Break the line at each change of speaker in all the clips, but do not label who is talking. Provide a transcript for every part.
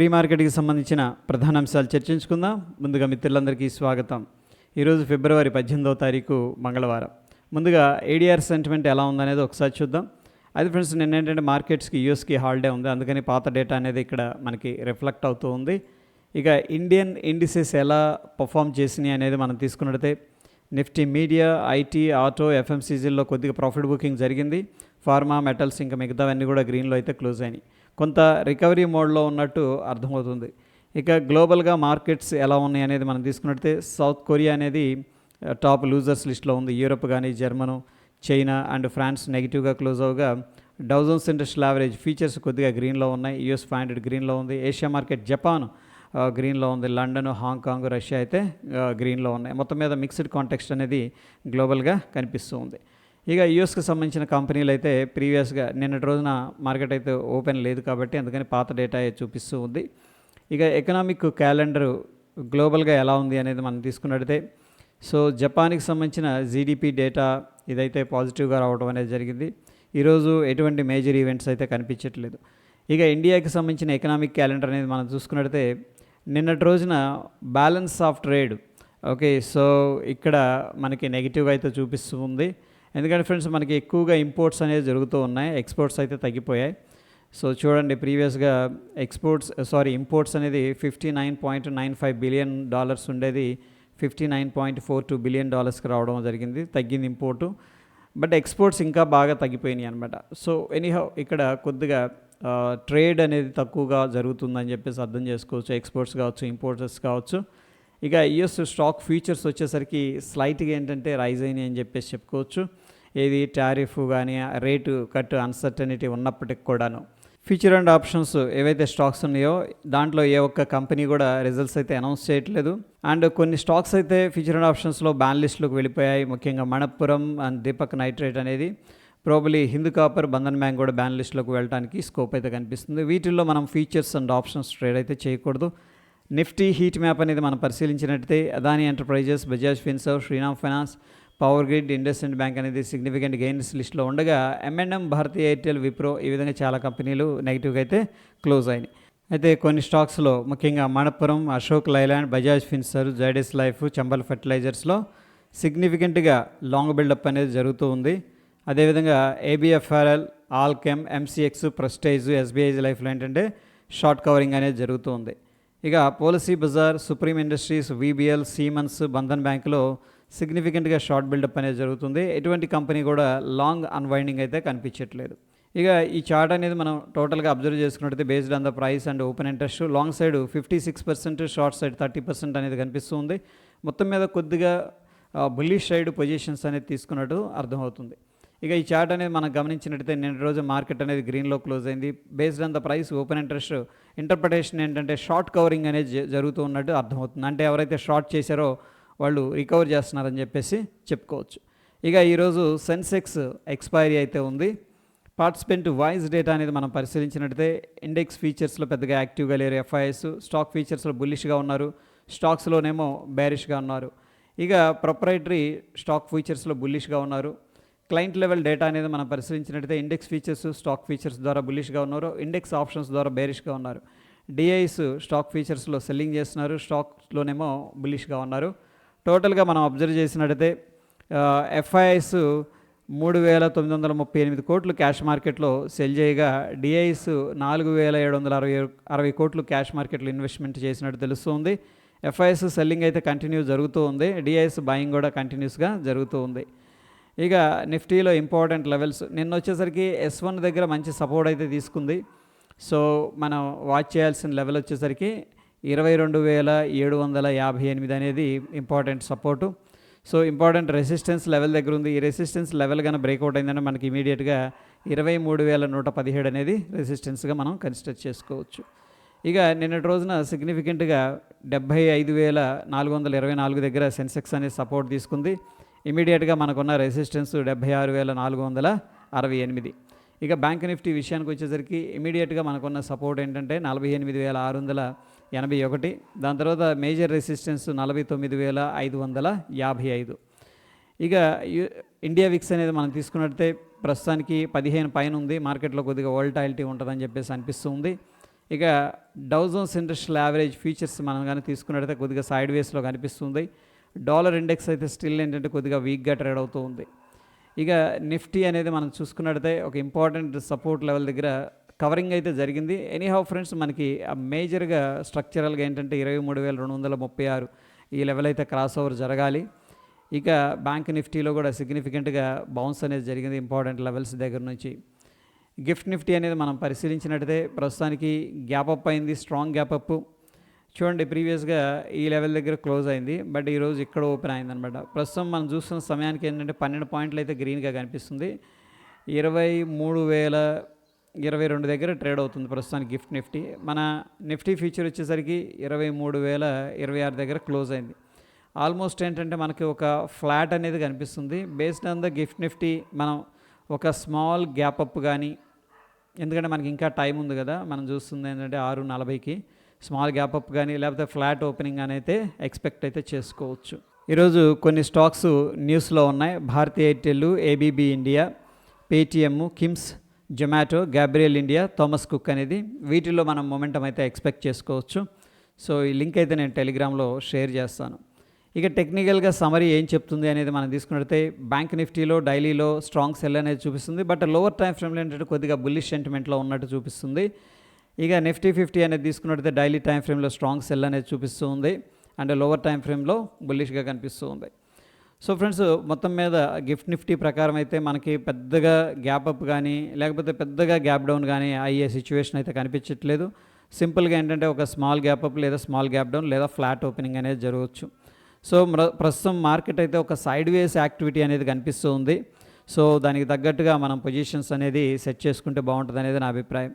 Pre మార్కెట్కి సంబంధించిన ప్రధాన అంశాలు చర్చించుకుందాం. ముందుగా మిత్రులందరికీ స్వాగతం. ఈరోజు ఫిబ్రవరి పద్దెనిమిదవ తారీఖు మంగళవారం. ముందుగా ఏడిఆర్ సెంటిమెంట్ ఎలా ఉందనేది ఒకసారి చూద్దాం. అది ఫ్రెండ్స్ నిన్న ఏంటంటే మార్కెట్స్కి యూఎస్కి హాలిడే ఉంది. అందుకని పాత డేటా అనేది ఇక్కడ మనకి రిఫ్లెక్ట్ అవుతూ ఉంది. ఇక ఇండియన్ ఇండిసెస్ ఎలా పర్ఫామ్ చేసినాయి అనేది మనం తీసుకున్నట్టే నిఫ్టీ మీడియా ఐటీ ఆటో ఎఫ్ఎంసీజీల్లో కొద్దిగా ప్రాఫిట్ బుకింగ్ జరిగింది. ఫార్మా మెటల్స్ ఇంకా మిగతావన్నీ కూడా గ్రీన్లో అయితే క్లోజ్ అయినాయి. కొంత రికవరీ మోడ్లో ఉన్నట్టు అర్థమవుతుంది. ఇక గ్లోబల్గా మార్కెట్స్ ఎలా ఉన్నాయి అనేది మనం తీసుకున్నట్టయితే సౌత్ కొరియా అనేది టాప్ లూజర్స్ లిస్ట్లో ఉంది. యూరప్ కానీ జర్మను చైనా అండ్ ఫ్రాన్స్ నెగిటివ్గా close అవగా Dow Jones industrial average futures కొద్దిగా గ్రీన్లో ఉన్నాయి. యూఎస్ ఫైవ్ హండ్రెడ్ గ్రీన్లో ఉంది. ఏషియా మార్కెట్ జపాన్ గ్రీన్లో ఉంది. లండన్ హాంకాంగ్ రష్యా అయితే గ్రీన్లో ఉన్నాయి. మొత్తం మీద మిక్స్డ్ కాంటెక్స్ట్ అనేది గ్లోబల్గా కనిపిస్తూ ఉంది. ఇక యూఎస్కి సంబంధించిన కంపెనీలు అయితే ప్రీవియస్గా నిన్నటి రోజున మార్కెట్ అయితే ఓపెన్ లేదు కాబట్టి అందుకని పాత డేటా చూపిస్తూ ఉంది. ఇక ఎకనామిక్ క్యాలెండర్ గ్లోబల్గా ఎలా ఉంది అనేది మనం తీసుకున్నట్టయితే సో జపాన్కి సంబంధించిన జీడిపి డేటా ఇదైతే పాజిటివ్గా రావడం అనేది జరిగింది. ఈరోజు ఎటువంటి మేజర్ ఈవెంట్స్ అయితే కనిపించట్లేదు. ఇక ఇండియాకి సంబంధించిన ఎకనామిక్ క్యాలెండర్ అనేది మనం చూసుకున్నట్టయితే నిన్నటి రోజున balance of trade okay so ఇక్కడ మనకి నెగిటివ్గా అయితే చూపిస్తూ ఉంది. ఎందుకంటే ఫ్రెండ్స్ మనకి ఎక్కువగా ఇంపోర్ట్స్ అనేవి జరుగుతూ ఉన్నాయి. ఎక్స్పోర్ట్స్ అయితే తగ్గిపోయాయి. సో చూడండి ప్రీవియస్గా ఎక్స్పోర్ట్స్ సారీ ఇంపోర్ట్స్ అనేది fifty nine point nine five billion dollars ఉండేది. Fifty nine point four two billion డాలర్స్కి రావడం జరిగింది. తగ్గింది ఇంపోర్టు బట్ ఎక్స్పోర్ట్స్ ఇంకా బాగా తగ్గిపోయినాయి అనమాట సో ఎనీహౌ ఇక్కడ కొద్దిగా ట్రేడ్ అనేది తక్కువగా జరుగుతుందని చెప్పేసి అర్థం చేసుకోవచ్చు. ఎక్స్పోర్ట్స్ కావచ్చు ఇంపోర్టర్స్ కావచ్చు. ఇక యుఎస్ స్టాక్ ఫ్యూచర్స్ వచ్చేసరికి స్లైట్గా ఏంటంటే రైజ్ అయినాయి అని చెప్పేసి చెప్పుకోవచ్చు. ఏది టారిఫ్ కానీ రేటు కట్ అన్సర్టనిటీ ఉన్నప్పటికి కూడాను. ఫ్యూచర్ అండ్ ఆప్షన్స్ ఏవైతే స్టాక్స్ ఉన్నాయో దాంట్లో ఏ ఒక్క కంపెనీ కూడా రిజల్ట్స్ అయితే అనౌన్స్ చేయట్లేదు. అండ్ కొన్ని స్టాక్స్ అయితే ఫ్యూచర్ అండ్ ఆప్షన్స్లో బ్యాన్ లిస్ట్లోకి వెళ్ళిపోయాయి. ముఖ్యంగా మణపురం అండ్ దీపక్ నైట్రేట్ అనేది. Probably Hindu copper Bandhan bank కూడా బ్యాన్ లిస్ట్లోకి వెళ్ళడానికి స్కోప్ అయితే కనిపిస్తుంది. వీటిల్లో మనం ఫీచర్స్ అండ్ ఆప్షన్స్ ట్రేడ్ అయితే చేయకూడదు. నిఫ్టీ హీట్ మ్యాప్ అనేది మనం పరిశీలించినట్టయితే Adani enterprises Bajaj Finserv Shriram finance power grid IndusInd bank అనేది సిగ్నిఫికెంట్ గెయిన్స్ లిస్ట్లో ఉండగా ఎంఎన్ఎం భారతీయ ఎయిర్టెల్ విప్రో ఈ విధంగా చాలా కంపెనీలు నెగిటివ్గా అయితే క్లోజ్ అయినాయి. అయితే కొన్ని స్టాక్స్లో ముఖ్యంగా Manappuram Ashok Leyland Bajaj Finserv Zydus life Chambal ఫెర్టిలైజర్స్లో సిగ్నిఫికెంట్గా లాంగ్ బిల్డప్ అనేది జరుగుతూ ఉంది. అదేవిధంగా ABFRL Alkem MCX Prestige SBI లైఫ్లో ఏంటంటే షార్ట్ కవరింగ్ అనేది జరుగుతూ ఉంది. ఇక policy bazaar supreme industries VBL Siemens Bandhan బ్యాంకులో సిగ్నిఫికెంట్గా షార్ట్ బిల్డప్ అనేది జరుగుతుంది. ఎటువంటి కంపెనీ కూడా లాంగ్ అన్వైండింగ్ అయితే కనిపించట్లేదు. ఇక ఈ చార్ట్ అనేది మనం టోటల్గా అబ్జర్వ్ చేసుకున్నట్టయితే based on the price and open interest long side fifty six percent short side thirty percent అనేది కనిపిస్తుంది. మొత్తం మీద కొద్దిగా బుల్లిష్ సైడ్ పొజిషన్స్ అనేది తీసుకున్నట్టు అర్థమవుతుంది. ఇక ఈ చార్ట్ అనేది మనం గమనించినట్టయితే నిన్న రోజు మార్కెట్ అనేది గ్రీన్లో క్లోజ్ అయింది. Based on the price open interest interpretation ఏంటంటే షార్ట్ కవరింగ్ అనేది జరుగుతూ ఉన్నట్టు అర్థమవుతుంది. అంటే ఎవరైతే షార్ట్ చేశారో వాళ్ళు రికవర్ చేస్తున్నారని చెప్పేసి చెప్పుకోవచ్చు. ఇక ఈరోజు సెన్సెక్స్ ఎక్స్పైరీ అయితే ఉంది. పార్టిసిపెంట్ వాయిస్ డేటా అనేది మనం పరిశీలించినట్టయితే ఇండెక్స్ ఫీచర్స్లో పెద్దగా యాక్టివ్గా లేరు ఎఫ్ఐఎస్ స్టాక్ ఫీచర్స్లో బుల్లిష్గా ఉన్నారు స్టాక్స్లోనేమో బ్యారిష్గా ఉన్నారు. ఇక ప్రొపరైటరీ స్టాక్ ఫీచర్స్లో బుల్లిష్గా ఉన్నారు. క్లయింట్ లెవెల్ డేటా అనేది మనం పరిశీలించినట్టయితే ఇండెక్స్ ఫీచర్స్ స్టాక్ ఫీచర్స్ ద్వారా బుల్లిష్గా ఉన్నారు ఇండెక్స్ ఆప్షన్స్ ద్వారా బేరిష్గా ఉన్నారు. డిఐస్ స్టాక్ ఫీచర్స్లో సెల్లింగ్ చేస్తున్నారు స్టాక్స్లోనేమో బుల్లిష్గా ఉన్నారు. టోటల్గా మనం అబ్జర్వ్ చేసినట్టయితే ఎఫ్ఐఎస్ మూడు వేల తొమ్మిది వందల ముప్పై ఎనిమిది కోట్లు క్యాష్ మార్కెట్లో సెల్ చేయగా డిఐఎస్ నాలుగు వేల ఏడు వందల అరవై అరవై కోట్లు క్యాష్ మార్కెట్లో ఇన్వెస్ట్మెంట్ చేసినట్టు తెలుస్తుంది. ఎఫ్ఐఎస్ సెల్లింగ్ అయితే కంటిన్యూ జరుగుతూ ఉంది. డిఐఎస్ బయింగ్ కూడా కంటిన్యూస్గా జరుగుతూ ఉంది. ఇక నిఫ్టీలో ఇంపార్టెంట్ లెవెల్స్. నిన్న వచ్చేసరికి ఎస్ వన్ దగ్గర మంచి సపోర్ట్ అయితే తీసుకుంది. సో మనం వాచ్ చేయాల్సిన లెవెల్ వచ్చేసరికి ఇరవై రెండు వేల ఏడు వందల యాభై ఎనిమిది అనేది important support. So important resistance level దగ్గర ఉంది. ఈ రెసిస్టెన్స్ లెవెల్ కన్నా బ్రేక్అవుట్ అయిందంటే మనకి ఇమీడియట్గా ఇరవై మూడు వేల నూట పదిహేడు అనేది రెసిస్టెన్స్గా మనం కన్సిడర్ చేసుకోవచ్చు. ఇక నిన్నటి రోజున సిగ్నిఫికెంట్గా డెబ్బై ఐదు వేల నాలుగు వందల ఇరవై నాలుగు దగ్గర సెన్సెక్స్ అనేది సపోర్ట్ తీసుకుంది. ఇమీడియట్గా మనకున్న రెసిస్టెన్స్ డెబ్బై ఆరు వేల నాలుగు వందల అరవై ఎనిమిది. ఇక బ్యాంక్ నిఫ్టీ విషయానికి వచ్చేసరికి ఇమీడియట్గా మనకున్న సపోర్ట్ ఏంటంటే నలభై ఎనిమిది వేల ఆరు వందల ఎనభై ఒకటి. దాని తర్వాత మేజర్ రెసిస్టెన్స్ నలభై తొమ్మిది వేల ఐదు వందల యాభై ఐదు. ఇక ఇండియా విక్స్ అనేది మనం తీసుకున్నట్టే ప్రస్తుతానికి పదిహేను పైన ఉంది. మార్కెట్లో కొద్దిగా వోల్టాలిటీ ఉంటుందని చెప్పేసి అనిపిస్తుంది. ఇక డౌజన్స్ ఇండస్ట్రియల్ యావరేజ్ ఫీచర్స్ మనం కానీ తీసుకున్నట్టయితే కొద్దిగా సైడ్ వేస్లో కనిపిస్తుంది. డాలర్ ఇండెక్స్ అయితే స్టిల్ ఏంటంటే కొద్దిగా వీక్గా ట్రేడ్ అవుతూ ఉంది. ఇక నిఫ్టీ అనేది మనం చూసుకున్నట్టయితే ఒక ఇంపార్టెంట్ సపోర్ట్ లెవెల్ దగ్గర కవరింగ్ అయితే జరిగింది. ఎనీహౌ ఫ్రెండ్స్ మనకి ఆ మేజర్గా స్ట్రక్చరల్గా ఏంటంటే ఇరవై మూడు వేల రెండు వందల ముప్పై ఆరు ఈ లెవెల్ అయితే క్రాస్ ఓవర్ జరగాలి. ఇక బ్యాంక్ నిఫ్టీలో కూడా సిగ్నిఫికెంట్గా బౌన్స్ అనేది జరిగింది ఇంపార్టెంట్ లెవెల్స్ దగ్గర నుంచి. గిఫ్ట్ నిఫ్టీ అనేది మనం పరిశీలించినట్టయితే ప్రస్తుతానికి గ్యాప్ అప్ అయింది స్ట్రాంగ్ గ్యాప్ అప్. చూడండి ప్రీవియస్గా ఈ లెవెల్ దగ్గర క్లోజ్ అయింది. బట్ ఈరోజు ఇక్కడ ఓపెన్ అయింది అనమాట ప్రస్తుతం మనం చూస్తున్న సమయానికి ఏంటంటే పన్నెండు పాయింట్లు అయితే గ్రీన్గా కనిపిస్తుంది. ఇరవై మూడు వేల ఇరవై రెండు దగ్గర ట్రేడ్ అవుతుంది ప్రస్తుతానికి గిఫ్ట్ నిఫ్టీ. మన నిఫ్టీ ఫ్యూచర్ వచ్చేసరికి ఇరవై మూడు వేల ఇరవై ఆరు దగ్గర క్లోజ్ అయింది. ఆల్మోస్ట్ ఏంటంటే మనకి ఒక ఫ్లాట్ అనేది కనిపిస్తుంది. Based on the gift Nifty మనం ఒక స్మాల్ గ్యాప్ అప్ కానీ ఎందుకంటే మనకి ఇంకా టైం ఉంది కదా మనం చూస్తుంది ఏంటంటే ఆరు నలభైకి స్మాల్ గ్యాప్ అప్ కానీ లేకపోతే ఫ్లాట్ ఓపెనింగ్ అని అయితే ఎక్స్పెక్ట్ అయితే చేసుకోవచ్చు. ఈరోజు కొన్ని స్టాక్స్ న్యూస్లో ఉన్నాయి. Bharti Airtel ABB India Paytm KIMS Zomato Gabriel India Thomas Cook అనేది. వీటిల్లో మనం మొమెంటం అయితే ఎక్స్పెక్ట్ చేసుకోవచ్చు. సో ఈ లింక్ అయితే నేను టెలిగ్రామ్లో షేర్ చేస్తాను. ఇక టెక్నికల్గా సమరీ ఏం చెప్తుంది అనేది మనం తీసుకున్నట్లయితే బ్యాంక్ నిఫ్టీలో డైలీలో స్ట్రాంగ్ సెల్ అనేది చూపిస్తుంది. బట్ లోవర్ టైం ఫ్రేమ్లో ఏంటంటే కొద్దిగా బుల్లిష్ సెంటిమెంట్లో ఉన్నట్టు చూపిస్తుంది. ఇక నిఫ్టీ ఫిఫ్టీ అనేది తీసుకున్నట్లయితే డైలీ టైం ఫ్రేమ్లో స్ట్రాంగ్ సెల్ అనేది చూపిస్తూ ఉంది. అండ్ లోవర్ టైం ఫ్రేమ్లో బుల్లిష్గా కనిపిస్తూ ఉంది. సో ఫ్రెండ్స్ మొత్తం మీద గిఫ్ట్ నిఫ్టీ ప్రకారం అయితే మనకి పెద్దగా గ్యాప్ అప్ కానీ లేకపోతే పెద్దగా గ్యాప్ డౌన్ కానీ అయ్యే సిచ్యువేషన్ అయితే కనిపించట్లేదు. సింపుల్గా ఏంటంటే ఒక స్మాల్ గ్యాప్ అప్ లేదా స్మాల్ గ్యాప్ డౌన్ లేదా ఫ్లాట్ ఓపెనింగ్ అనేది జరగవచ్చు. సో ప్రస్తుతం మార్కెట్ అయితే ఒక సైడ్ వేస్ యాక్టివిటీ అనేది కనిపిస్తూ ఉంది సో దానికి తగ్గట్టుగా మనం పొజిషన్స్ అనేది సెట్ చేసుకుంటే బాగుంటుంది అనేది నా అభిప్రాయం.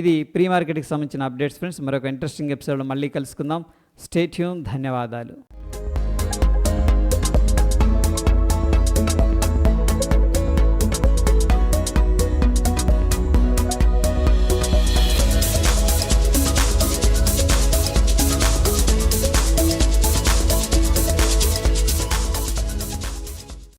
ఇది ప్రీ మార్కెట్కి సంబంధించిన అప్డేట్స్ ఫ్రెండ్స్ మరొక ఇంట్రెస్టింగ్ ఎపిసోడ్ మళ్ళీ కలుసుకుందాం. స్టేట్యూన్ ధన్యవాదాలు.